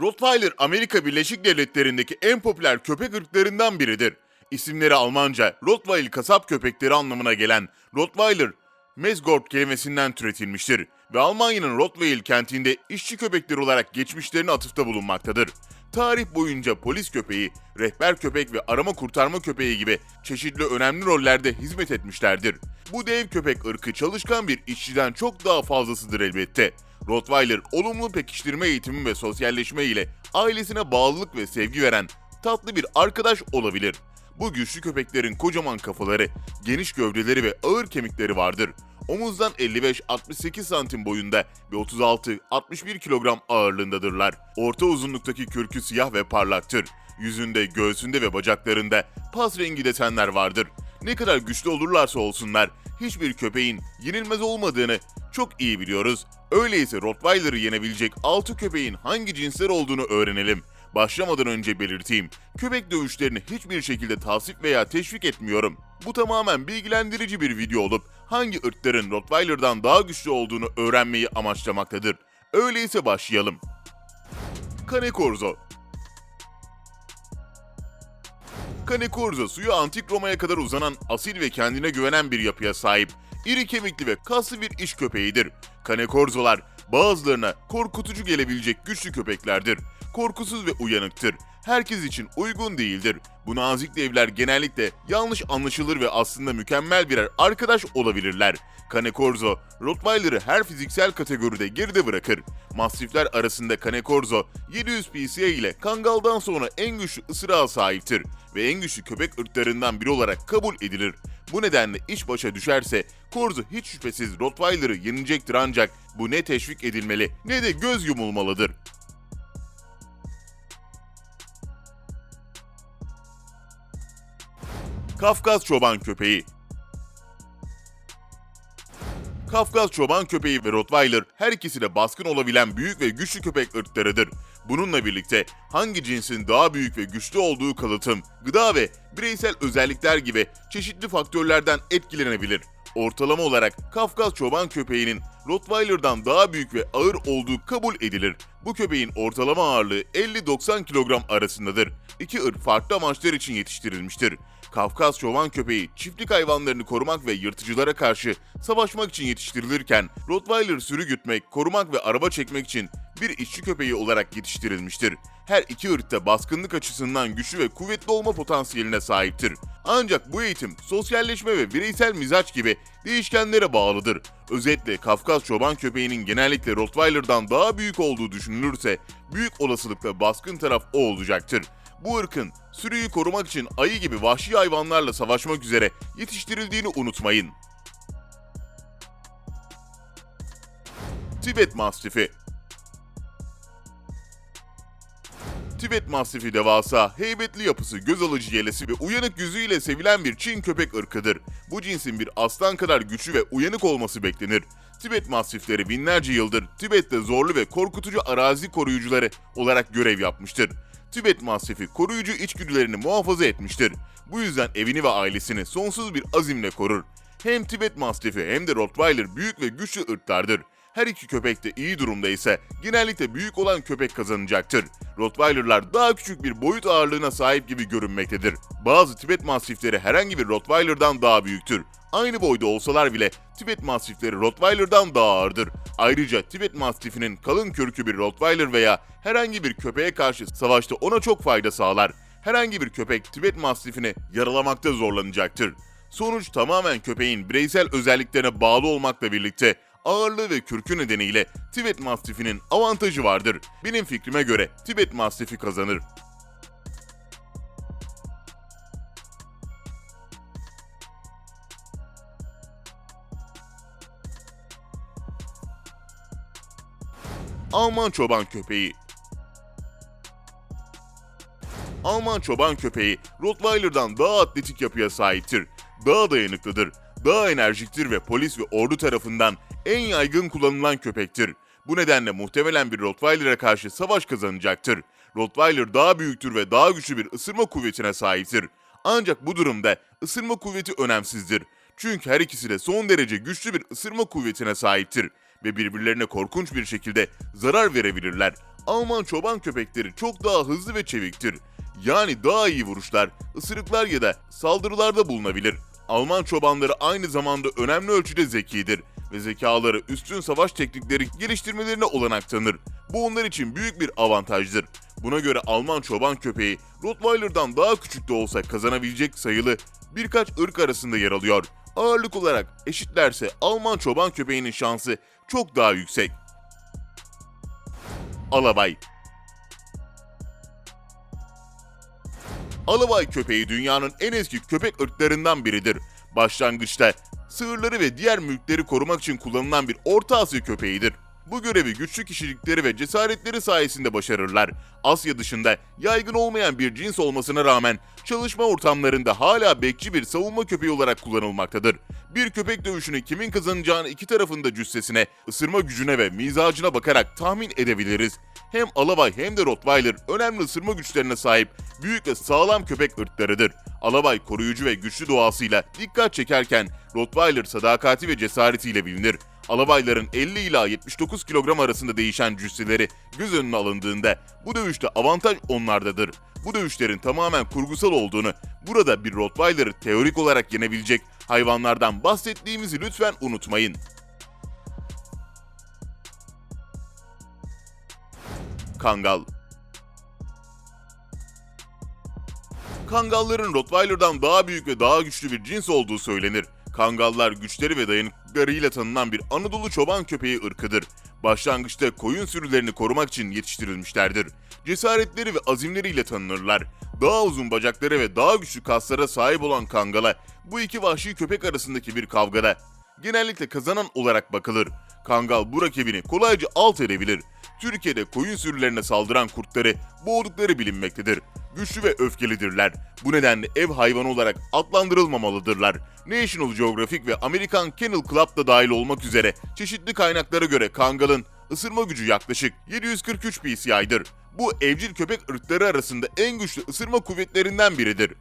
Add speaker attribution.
Speaker 1: Rottweiler Amerika Birleşik Devletleri'ndeki en popüler köpek ırklarından biridir. İsimleri Almanca Rottweil kasap köpekleri anlamına gelen Rottweiler, Mesgort kelimesinden türetilmiştir ve Almanya'nın Rottweil kentinde işçi köpekleri olarak geçmişlerine atıfta bulunmaktadır. Tarih boyunca polis köpeği, rehber köpek ve arama kurtarma köpeği gibi çeşitli önemli rollerde hizmet etmişlerdir. Bu dev köpek ırkı çalışkan bir işçiden çok daha fazlasıdır elbette. Rottweiler olumlu pekiştirme eğitimi ve sosyalleşme ile ailesine bağlılık ve sevgi veren tatlı bir arkadaş olabilir. Bu güçlü köpeklerin kocaman kafaları, geniş gövdeleri ve ağır kemikleri vardır. Omuzdan 55-68 santim boyunda ve 36-61 kilogram ağırlığındadırlar. Orta uzunluktaki kürkü siyah ve parlaktır. Yüzünde, göğsünde ve bacaklarında pas rengi desenler vardır. Ne kadar güçlü olurlarsa olsunlar, hiçbir köpeğin yenilmez olmadığını çok iyi biliyoruz. Öyleyse Rottweiler'ı yenebilecek 6 köpeğin hangi cinsler olduğunu öğrenelim. Başlamadan önce belirteyim, köpek dövüşlerini hiçbir şekilde tasvip veya teşvik etmiyorum. Bu tamamen bilgilendirici bir video olup hangi ırkların Rottweiler'dan daha güçlü olduğunu öğrenmeyi amaçlamaktadır. Öyleyse başlayalım. Cane Corso Corso suyu antik Roma'ya kadar uzanan asil ve kendine güvenen bir yapıya sahip. İri kemikli ve kaslı bir iş köpeğidir. Cane Corso'lar bazılarına korkutucu gelebilecek güçlü köpeklerdir. Korkusuz ve uyanıktır. Herkes için uygun değildir. Bu nazik devler genellikle yanlış anlaşılır ve aslında mükemmel birer arkadaş olabilirler. Cane Corso, Rottweiler'ı her fiziksel kategoride geride bırakır. Mastifler arasında Cane Corso, 700 PCA ile Kangal'dan sonra en güçlü ısırağa sahiptir ve en güçlü köpek ırklarından biri olarak kabul edilir. Bu nedenle iş başa düşerse Corso hiç şüphesiz Rottweiler'ı yenecektir ancak bu ne teşvik edilmeli ne de göz yumulmalıdır. Kafkas çoban köpeği Kafkas çoban köpeği ve Rottweiler her ikisi de baskın olabilen büyük ve güçlü köpek ırklarıdır. Bununla birlikte hangi cinsin daha büyük ve güçlü olduğu kalıtım, gıda ve bireysel özellikler gibi çeşitli faktörlerden etkilenebilir. Ortalama olarak Kafkas çoban köpeğinin Rottweiler'dan daha büyük ve ağır olduğu kabul edilir. Bu köpeğin ortalama ağırlığı 50-90 kilogram arasındadır. İki ırk farklı amaçlar için yetiştirilmiştir. Kafkas çoban köpeği çiftlik hayvanlarını korumak ve yırtıcılara karşı savaşmak için yetiştirilirken Rottweiler sürü gütmek, korumak ve araba çekmek için bir işçi köpeği olarak yetiştirilmiştir. Her iki ırk da baskınlık açısından güçlü ve kuvvetli olma potansiyeline sahiptir. Ancak bu eğitim sosyalleşme ve bireysel mizaç gibi değişkenlere bağlıdır. Özetle Kafkas çoban köpeğinin genellikle Rottweiler'dan daha büyük olduğu düşünülürse büyük olasılıkla baskın taraf o olacaktır. Bu ırkın sürüyü korumak için ayı gibi vahşi hayvanlarla savaşmak üzere yetiştirildiğini unutmayın. Tibet Mastifi Tibet Mastifi devasa, heybetli yapısı, göz alıcı yelesi ve uyanık yüzüyle sevilen bir Çin köpek ırkıdır. Bu cinsin bir aslan kadar güçlü ve uyanık olması beklenir. Tibet Mastifleri binlerce yıldır Tibet'te zorlu ve korkutucu arazi koruyucuları olarak görev yapmıştır. Tibet Mastifi koruyucu içgüdülerini muhafaza etmiştir. Bu yüzden evini ve ailesini sonsuz bir azimle korur. Hem Tibet Mastifi hem de Rottweiler büyük ve güçlü ırklardır. Her iki köpek de iyi durumda ise genellikle büyük olan köpek kazanacaktır. Rottweiler'lar daha küçük bir boyut ağırlığına sahip gibi görünmektedir. Bazı Tibet Mastifleri herhangi bir Rottweiler'dan daha büyüktür. Aynı boyda olsalar bile Tibet Mastifleri Rottweiler'dan daha ağırdır. Ayrıca Tibet Mastifinin kalın kürkü bir Rottweiler veya herhangi bir köpeğe karşı savaşta ona çok fayda sağlar. Herhangi bir köpek Tibet Mastifini yaralamakta zorlanacaktır. Sonuç tamamen köpeğin bireysel özelliklerine bağlı olmakla birlikte ağırlığı ve kürkü nedeniyle Tibet Mastifi'nin avantajı vardır. Benim fikrime göre Tibet Mastifi kazanır. Alman çoban köpeği Alman çoban köpeği Rottweiler'dan daha atletik yapıya sahiptir. Daha dayanıklıdır, daha enerjiktir ve polis ve ordu tarafından en yaygın kullanılan köpektir. Bu nedenle muhtemelen bir Rottweiler'a karşı savaş kazanacaktır. Rottweiler daha büyüktür ve daha güçlü bir ısırma kuvvetine sahiptir. Ancak bu durumda ısırma kuvveti önemsizdir. Çünkü her ikisi de son derece güçlü bir ısırma kuvvetine sahiptir ve birbirlerine korkunç bir şekilde zarar verebilirler. Alman çoban köpekleri çok daha hızlı ve çeviktir. Yani daha iyi vuruşlar, ısırıklar ya da saldırılarda bulunabilir. Alman çobanları aynı zamanda önemli ölçüde zekidir ve zekaları üstün savaş teknikleri geliştirmelerine olanak tanır. Bu onlar için büyük bir avantajdır. Buna göre Alman çoban köpeği Rottweiler'dan daha küçük de olsa kazanabilecek sayılı birkaç ırk arasında yer alıyor. Ağırlık olarak eşitlerse Alman çoban köpeğinin şansı çok daha yüksek. Alabay Alabay köpeği dünyanın en eski köpek ırklarından biridir. Başlangıçta sığırları ve diğer mülkleri korumak için kullanılan bir Orta Asya köpeğidir. Bu görevi güçlü kişilikleri ve cesaretleri sayesinde başarırlar. Asya dışında yaygın olmayan bir cins olmasına rağmen çalışma ortamlarında hala bekçi bir savunma köpeği olarak kullanılmaktadır. Bir köpek dövüşünü kimin kazanacağını iki tarafında cüssesine, ısırma gücüne ve mizacına bakarak tahmin edebiliriz. Hem Alabay hem de Rottweiler önemli ısırma güçlerine sahip büyük ve sağlam köpek ırklarıdır. Alabay koruyucu ve güçlü doğasıyla dikkat çekerken Rottweiler sadakati ve cesaretiyle bilinir. Alabayların 50 ila 79 kilogram arasında değişen cüsseleri göz önüne alındığında bu dövüşte avantaj onlardadır. Bu dövüşlerin tamamen kurgusal olduğunu, burada bir Rottweiler'ı teorik olarak yenebilecek hayvanlardan bahsettiğimizi lütfen unutmayın. Kangal Kangalların Rottweiler'dan daha büyük ve daha güçlü bir cins olduğu söylenir. Kangallar güçleri ve dayanıklarıyla tanınan bir Anadolu çoban köpeği ırkıdır. Başlangıçta koyun sürülerini korumak için yetiştirilmişlerdir. Cesaretleri ve azimleriyle tanınırlar. Daha uzun bacakları ve daha güçlü kaslara sahip olan Kangala bu iki vahşi köpek arasındaki bir kavgada genellikle kazanan olarak bakılır. Kangal bu rakibini kolayca alt edebilir. Türkiye'de koyun sürülerine saldıran kurtları boğdukları bilinmektedir. Güçlü ve öfkelidirler. Bu nedenle ev hayvanı olarak adlandırılmamalıdırlar. National Geographic ve American Kennel Club da dahil olmak üzere çeşitli kaynaklara göre Kangal'ın ısırma gücü yaklaşık 743 PCI'dir. Bu evcil köpek ırkları arasında en güçlü ısırma kuvvetlerinden biridir.